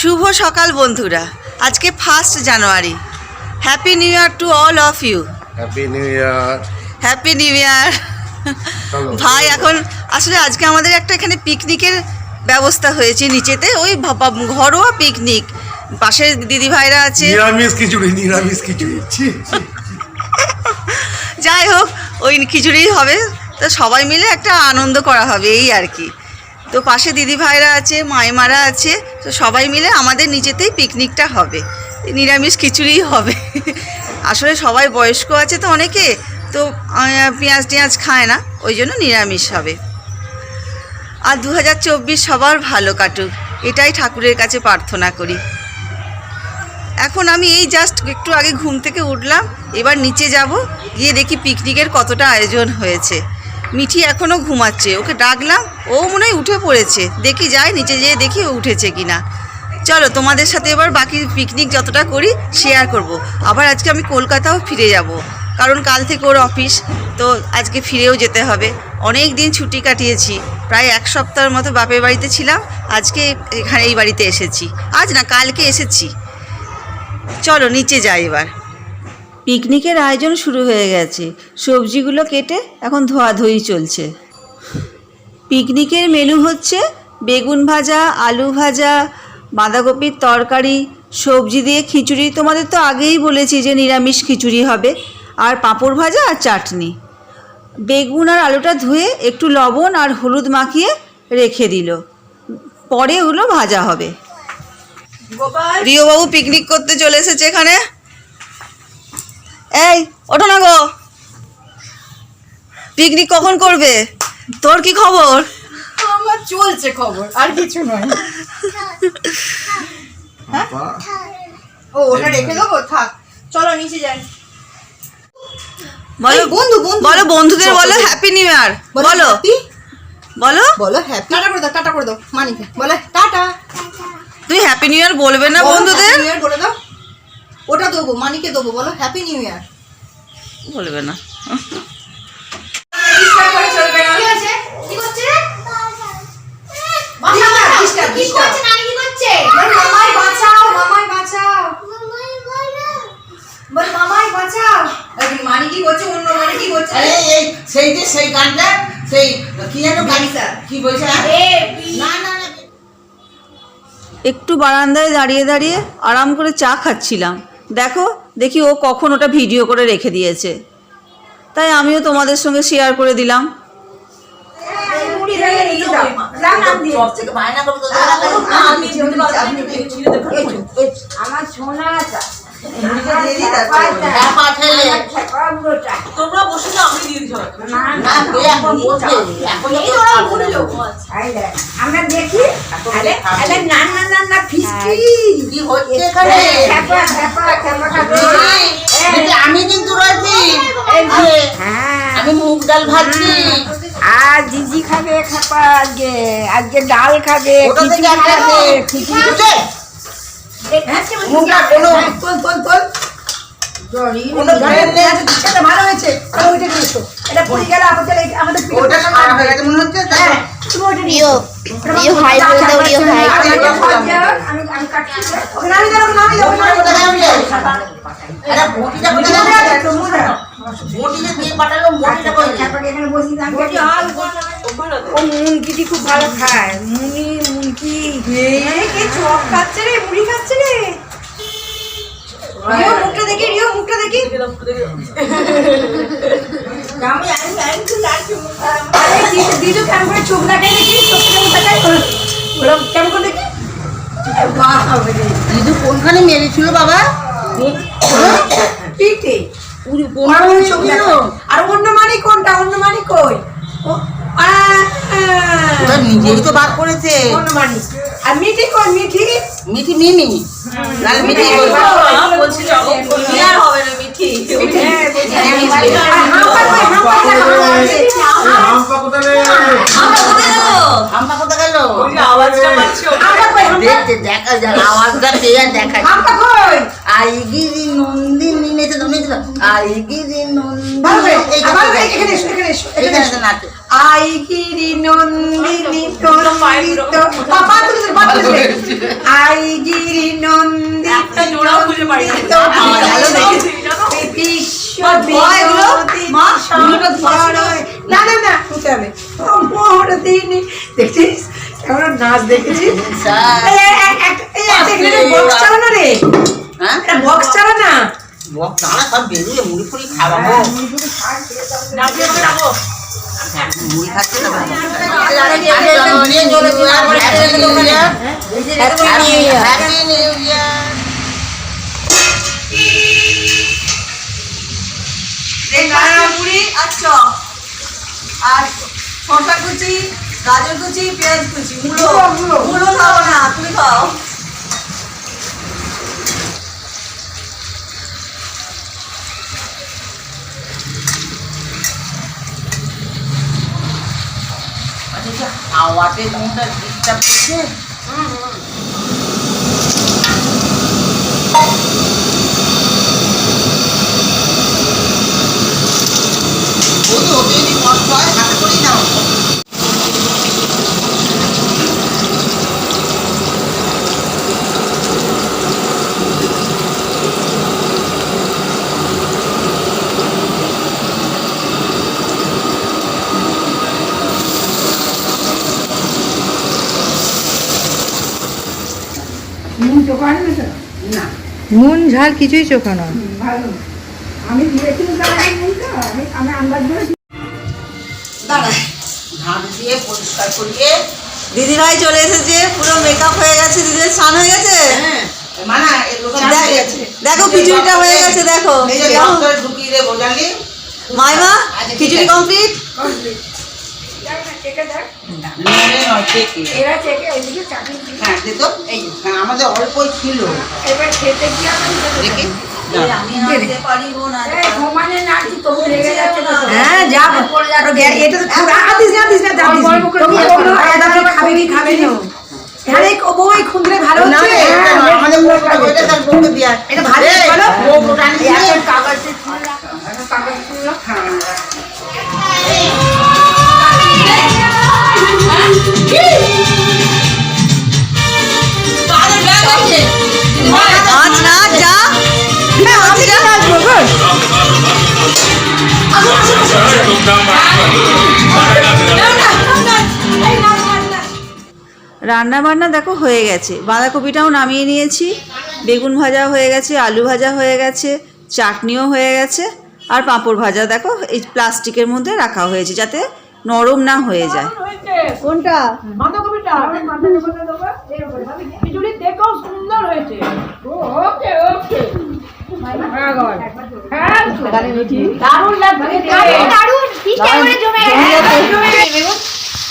শুভ সকাল বন্ধুরা। আজকে first January. Happy new year to all of you happy new year happy new year ভাই এখন আসলে আজকে আমাদের একটা এখানে পিকনিকের ব্যবস্থা হয়েছে নিচেতে ওই ঘরোয়া পিকনিক পাশের দিদি ভাইরা আছে। নিরামিষ খিচুড়ি নিরামিষ খিচুড়ি। যাই হোক ওই খিচুড়ি হবে। তো সবাই মিলে একটা আনন্দ করা হবে এই আর কি। তো পাশে দিদি ভাইরা আছে মাইমারা আছে। তো সবাই মিলে আমাদের নিচেতেই পিকনিকটা হবে। নিরামিষ খিচুড়িই হবে। আসলে সবাই বয়স্ক আছে তো অনেকে, তো পেঁয়াজ টেঁয়াজ খায় না, ওই জন্য নিরামিষ হবে। আর দু হাজার চব্বিশ সবার ভালো কাটুক, এটাই ঠাকুরের কাছে প্রার্থনা করি। এখন আমি এই জাস্ট একটু আগে ঘুম থেকে উঠলাম, এবার নিচে যাব, গিয়ে দেখি পিকনিকের কতটা আয়োজন হয়েছে। মিঠি এখনও ঘুমাচ্ছে, ওকে ডাকলাম, ও মনে হয় উঠে পড়েছে। দেখি যাই, নিচে যেয়ে দেখি ও উঠেছে কিনা। চলো, তোমাদের সাথে এবার বাকি পিকনিক যতটা করি শেয়ার করব। আবার আজকে আমি কলকাতাও ফিরে যাব, কারণ কাল থেকে ওর অফিস তো আজকে ফিরেও যেতে হবে। অনেক দিন ছুটি কাটিয়েছি, প্রায় এক সপ্তাহের মতো বাপের বাড়িতে ছিলাম, আজকে এখানে এই বাড়িতে এসেছি। আজ না, কালকে এসেছি। চলো, নিচে যাই এবার। পিকনিকের আয়োজন শুরু হয়ে গেছে। সবজিগুলো কেটে এখন ধোয়াধুয়ি চলছে। পিকনিকের মেনু হচ্ছে বেগুন ভাজা আলু ভাজা বাঁধাকপির তরকারি সবজি দিয়ে খিচুড়ি। তোমাদের তো আগেই বলেছি যে নিরামিষ খিচুড়ি হবে আর পাঁপড় ভাজা আর চাটনি। বেগুন আর আলুটা ধুয়ে একটু লবণ আর হলুদ মাখিয়ে রেখে দিল। পরে ওগুলো ভাজা হবে। রিওবাবু পিকনিক করতে চলে এসেছে এখানে? এই ওঠো না গো। পিকনিক কখন করবে? তোর কি খবর? আমার চলছে খবর আর কিছু নয়। বাবা, ও ওটা রেখে দেবো? থাক চলো নিচে যাই। বলো বন্ধু, বন্ধু। বলো বন্ধুদের বলো হ্যাপি নিউ ইয়ার বলো? বলো। বলো। হ্যাপি টাটা করে দাও টাটা করে দাও মানিকে। বলে টাটা। তুই হ্যাপি নিউ ইয়ার বলবে না বন্ধুদের? বলে দাও। ওটা দেবো মানিকে দেবো বলো হ্যাপি নিউ ইয়ার বলবে না। কি কি করছে? বাঁচাও, বাঁচাও। কি করছে? নানি কি করছে? মামাই বাঁচাও মামাই বাঁচাও। বল মামাই বাঁচাও। এখন মানি কি করছে অন্য মানি কি করছে? এই সেই যে সেই গানটা সেই কি যেন গানটা কি বলছে হ্যাঁ? এ, না না না। একটু বারান্দায় দাঁড়িয়ে দাঁড়িয়ে আরাম করে চা খাচ্ছিলাম। দেখো দেখি ও কখন ওটা ভিডিও করে রেখে দিয়েছে তাই আমিও তোমাদের সঙ্গে শেয়ার করে দিলাম। আমার সোনা। তোমরা বসে যাও, আমি দিয়ে দিচ্ছি। আমরা দেখি না না না না হচ্ছে এখানে? কিন্তু রয়েছি হ্যাঁ। আমি মুগ ডাল ভাজছি। আর জিজি খাবে খাপা আজকে। আজকে ডাল খাবে খিচুড়ি খাবে। খিচুড়ি। বুঝলে? কোনো তোল তোল তোল কোনো জ্ঞান নেই। এটা ভালো হয়েছে আর ওইটা নিয়ে এসো এটা পড়ে গেলে আমাদের আমাদের ওটা সারা হয়ে মনে হচ্ছে তাই তুমি ওইটা নিয়ে রিও হাই বলে দাও, রিও হাই। আরে, এটা। আমি আমি কাটছি ওকে নামিয়ে দাও ওকে নামিয়ে দাও ওকে নামিয়ে দাও। গেলে? বটিটা কোথায় আছে তো, মুড়ে। বটিতে দিয়ে পাঠালো, বটিটা কই? খেপাকে এখানে বসি দাম বটি আল ও মুনকিটি খুব ভালো খায় মুনি মুনকি কি চপ খাচ্ছে রে? মুড়ি খাচ্ছে রে? রিও মুখটা দেখি রিও মুখটা দেখি। আমি আমি আমি তো লাগছে আরে দিদু দিদু কেমন করে চোখ লাগাই দেখি? চোখ কেমন লাগাই ওরম কেমন করে দেখি? দিদু কোনখানে মেরেছিল বাবা? পিঠে পুরো আর ওর অন্য মানি কোনটা? অন্য মানি কই? নিজেই তো বার করেছে আর মিঠি কই মিঠি মিঠি মিমি লাল মিঠি কই? আর হবে না মিঠি আর হাম্পা কই হাম্পা দেখো, যাক আওয়াজটা পেয়ে দেখা কই আইগিরি নন্দিনী নেচে তো নেচে তো আইগিরি নন্দিনী এখানে এখানে এখানে এখানে নাচে আই গিরি নন্দিনী নন্দিত পাপা তুলে দে, পা তুলে দে। আই গিরি নন্দিত একটা জোড়াও খুঁজে পাই না। না না না শুনতে হবে অমর দিনী। দেখছিস? কেমন নাচ দেখেছিস? বক্স চালানো রে? হ্যাঁ? বক্স চালানা? বক দাঁড়া সব বেরিয়ে মুড়ি ফুড়ি খাওয়াবো। নাচিয়ে মুড়ি খাচ্ছে মুড়ি আর চপ আর শসা কুচি গাজর কুচি পেঁয়াজ কুচি মুলো মুলো খাব না তুমি খাও হাওয়াতে মুখটা ডিস্টার্ব করছে ওই তো ওতে যদি কষ্ট হয় হাতে করেই নাও নুন চোখা আনবে তো? না। নুন ঝাল কিছুই চোখা নয় ভালো। আমি দিয়েছিলাম তার আগে নুনটা আমি আমি আন্দাজ করে দাঁড়ায় ধান দিয়ে পরিষ্কার করিয়ে দিদিভাই চলে এসেছে পুরো মেকআপ হয়ে গেছে দিদির স্নান হয়ে গেছে? হ্যাঁ মানা এগুলো দেখ- দেখো খিচুড়িটা হয়ে গেছে দেখো। মাইমা খিচুড়ি কমপ্লিট চেকে দেখ এরা চেকে এদিকে চাকরি হ্যাঁ দে তো এই হ্যাঁ আমাদের অল্পই ছিল এবার খেতে গিয়ে দেখি আমি আনতে পারিব না এই ঘুমানে না কি হ্যাঁ তো খুব কি খাবে না আরে বই খুঁজলে ভালো হচ্ছে আমাদের মুখটা ওইটা তার বউকে দিয়া এটা ভালো বলো বউটা নিয়ে এখন কাগজ যা হ্যাঁ রান্না বান্না দেখো হয়ে গেছে। বাঁধাকপিটাও নামিয়ে নিয়েছি। বেগুন ভাজা হয়ে গেছে, আলু ভাজা হয়ে গেছে, চাটনিও হয়ে গেছে, আর পাঁপড় ভাজা দেখো, এই প্লাস্টিকের মধ্যে রাখা হয়েছে যাতে নরম না হয়ে যায়। কোনটা? বাঁধাকপিটা। খিচুড়ি দেখো সুন্দর হয়েছে। ওকে ওকে।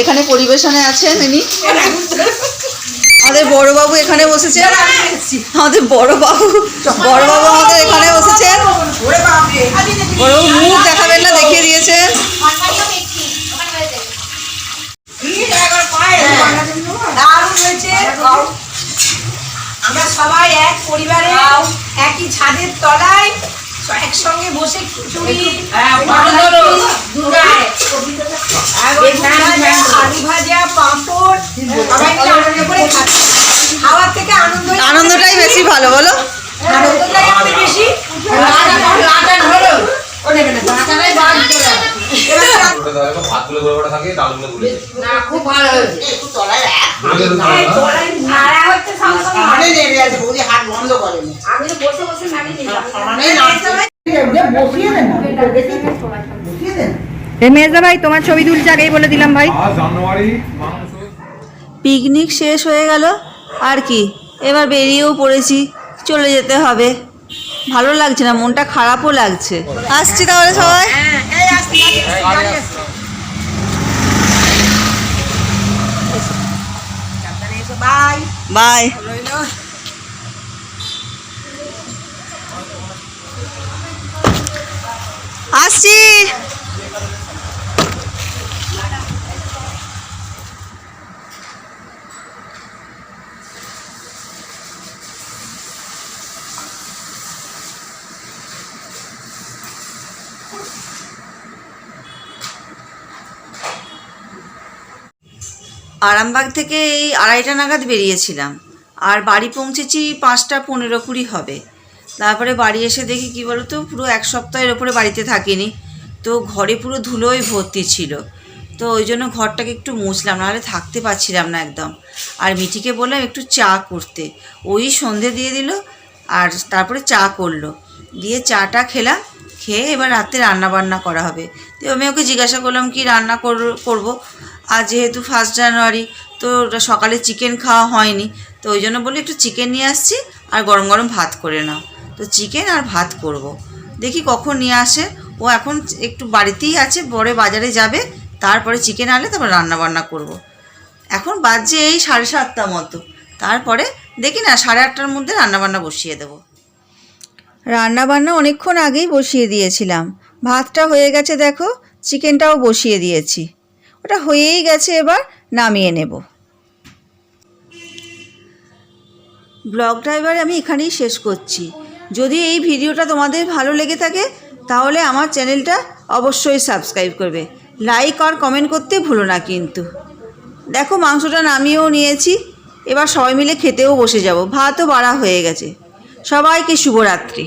এখানে পরিবেশনে আছেন ইনি। আমাদের বড়বাবু এখানে বসেছেন। আমাদের বড়বাবু বড়বাবু আমাদের এখানে বসেছেন। বড়বাবু মুখ দেখাবেন না দেখিয়ে দিয়েছেন মাথায়ও দেখছি ওখানে হয়েছে দারুণ হয়েছে আমরা সবাই এক পরিবারে একই ছাদের তলায় একসঙ্গে বসে খিচুড়ি ভাজা, আলু ভাজা পাঁপড় সবাই মিলে আনন্দ করে খাচ্ছি। খাওয়ার থেকে আনন্দ আনন্দটাই বেশি ভালো বলো। আনন্দটাই আমাদের বেশি। না ডালগুলো গুলে একটু তলায় মেজদা ভাই তোমার ছবি তুলছে আগেই বলে দিলাম ভাই। পিকনিক শেষ হয়ে গেল। আর কি এবার বেরিয়েও পড়েছি। চলে যেতে হবে। ভালো লাগছে না মনটা খারাপও লাগছে। আসছি তাহলে সবাই? বাই বাই আসছি। আরামবাগ থেকে এই আড়াইটা নাগাদ বেরিয়েছিলাম। আর বাড়ি পৌঁছেছি পাঁচটা পনেরো কুড়ি হবে। তারপরে বাড়ি এসে দেখি, কি তো পুরো এক সপ্তাহের ওপরে বাড়িতে থাকিনি। তো ঘরে পুরো ধুলোয় ভর্তি ছিল। তো ওই জন্য ঘরটাকে একটু মুছলাম, নাহলে থাকতে পারছিলাম না একদম। আর মিঠিকে বললাম একটু চা করতে। ওই সন্ধে দিয়ে দিল আর তারপরে চা করল। দিয়ে চাটা খেলাম, খেয়ে এবার রাতে রান্না বান্না করা হবে। তো আমি ওকে জিজ্ঞাসা করলাম, কি রান্না কর- করব? আর যেহেতু ফার্স্ট জানুয়ারি তো সকালে চিকেন খাওয়া হয়নি, তো ওই জন্য বলি একটু চিকেন নিয়ে আসছি আর গরম গরম ভাত করে নাও। তো চিকেন আর ভাত করব। দেখি কখন নিয়ে আসে। ও এখন একটু বাড়িতেই আছে, পরে বাজারে যাবে, তারপরে চিকেন আনলে তারপর রান্না বান্না করব। এখন বাজছে এই সাড়ে সাতটা মতো। তারপরে দেখি না, সাড়ে আটটার মধ্যে রান্নাবান্না বসিয়ে দেবো। রান্নাবান্না অনেকক্ষণ আগেই বসিয়ে দিয়েছিলাম। ভাতটা হয়ে গেছে দেখো চিকেনটাও বসিয়ে দিয়েছি। ওটা হয়েই গেছে এবার, নামিয়ে নেব। ব্লগটা এবার আমি এখানেই শেষ করছি। যদি এই ভিডিওটা তোমাদের ভালো লেগে থাকে, তাহলে আমার চ্যানেলটা অবশ্যই সাবস্ক্রাইব করবে। লাইক আর কমেন্ট করতে ভুলো না কিন্তু। দেখো মাংসটা নামিয়েও নিয়েছি, এবার সবাই মিলে খেতেও বসে যাব। ভাতও বাড়া হয়ে গেছে। সবাইকে শুভরাত্রি।